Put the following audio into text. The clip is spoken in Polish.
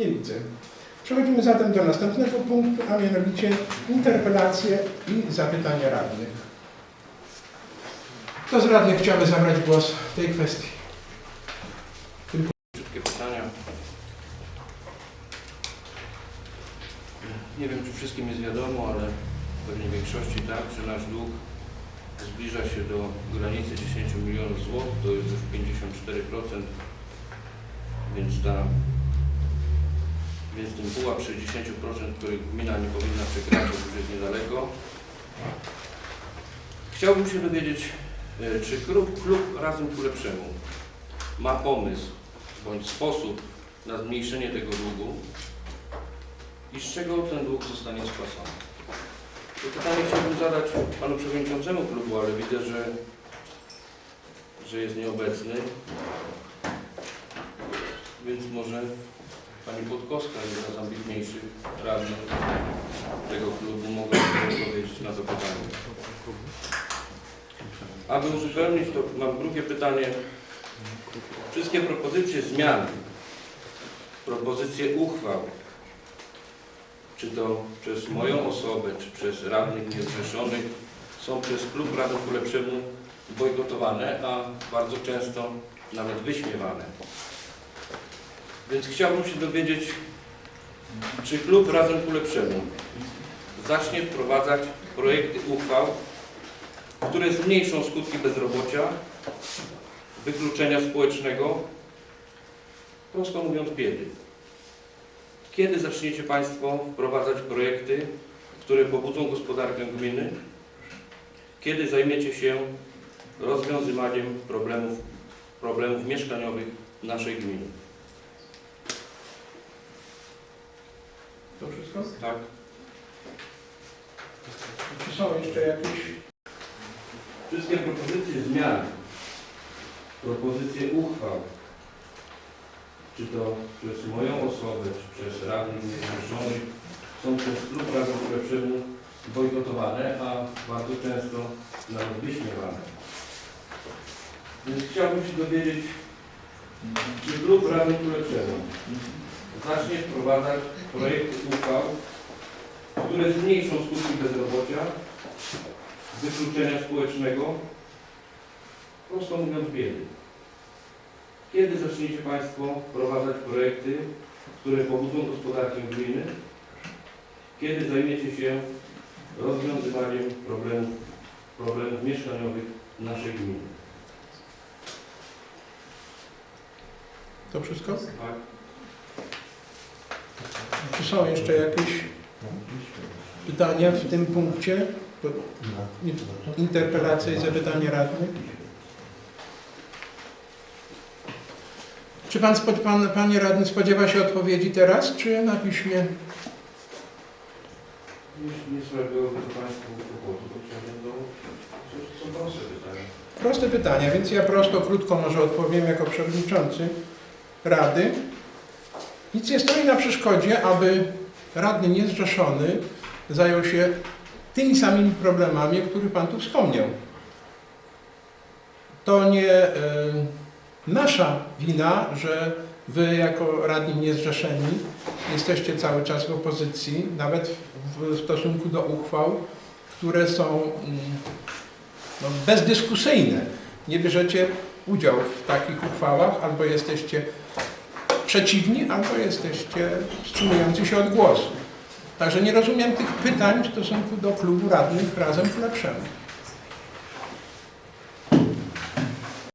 Nie widzę. Przechodzimy zatem do następnego punktu, a mianowicie interpelacje i zapytania radnych. Kto z radnych chciałby zabrać głos w tej kwestii? Krótkie pytania. Nie wiem, czy wszystkim jest wiadomo, ale pewnie większości tak, że nasz dług zbliża się do granicy 10 milionów złotych, to jest już 54%, więc ta więc ten pułap 60%, który gmina nie powinna przekraczać, już jest niedaleko. Chciałbym się dowiedzieć, e, czy klub, klub Razem ku Lepszemu ma pomysł bądź sposób na zmniejszenie tego długu i z czego ten dług zostanie spłacony. To pytanie chciałbym zadać panu przewodniczącemu klubu, ale widzę, że, że jest nieobecny. Więc może pani Podkowska, jedna z ambitniejszych radnych tego klubu, mogłaby odpowiedzieć na to pytanie. Aby uzupełnić to, mam drugie pytanie. Wszystkie propozycje zmian, propozycje uchwał, czy to przez moją osobę, czy przez radnych niezrzeszonych, są przez klub Razem ku Lepszemu bojkotowane, a bardzo często nawet wyśmiewane. Więc chciałbym się dowiedzieć, czy klub Razem ku Lepszemu zacznie wprowadzać projekty uchwał, które zmniejszą skutki bezrobocia, wykluczenia społecznego, prosto mówiąc biedy. Kiedy zaczniecie Państwo wprowadzać projekty, które pobudzą gospodarkę gminy? Kiedy zajmiecie się rozwiązywaniem problemów, problemów mieszkaniowych naszej gminy? To wszystko? Tak? Czy są jeszcze jakieś Wszystkie propozycje zmian, propozycje uchwał, czy to przez moją osobę, czy przez radnych niezrzeszonych, są przez klub ku Lepszemu bojkotowane, a bardzo często nawet wyśmiewane. Więc chciałbym się dowiedzieć, czy klub ku Lepszemu zacznie wprowadzać projekty uchwał, które zmniejszą skutki bezrobocia, wykluczenia społecznego, prosto mówiąc biedy. Kiedy zaczniecie Państwo wprowadzać projekty, które pobudzą gospodarkę gminy? Kiedy zajmiecie się rozwiązywaniem problemów, problemów mieszkaniowych naszej gminy? to wszystko? Tak? Czy są jeszcze jakieś pytania w tym punkcie? To Interpelacje i zapytania radnych? Czy pan, pan, panie radny spodziewa się odpowiedzi teraz, czy na piśmie? Nie, nie sprawiłoby to Państwu kłopotu, to chciałbym do... To są proste pytania. Proste pytania, więc ja prosto, krótko może odpowiem jako przewodniczący Rady. Nic nie stoi na przeszkodzie, aby radny niezrzeszony zajął się tymi samymi problemami, o których Pan tu wspomniał. To nie e, nasza wina, że Wy jako radni niezrzeszeni jesteście cały czas w opozycji, nawet w, w stosunku do uchwał, które są mm, no, bezdyskusyjne. Nie bierzecie udział w takich uchwałach, albo jesteście przeciwni, albo jesteście wstrzymujący się od głosu. Także nie rozumiem tych pytań w stosunku do klubu radnych razem ku lepszemu.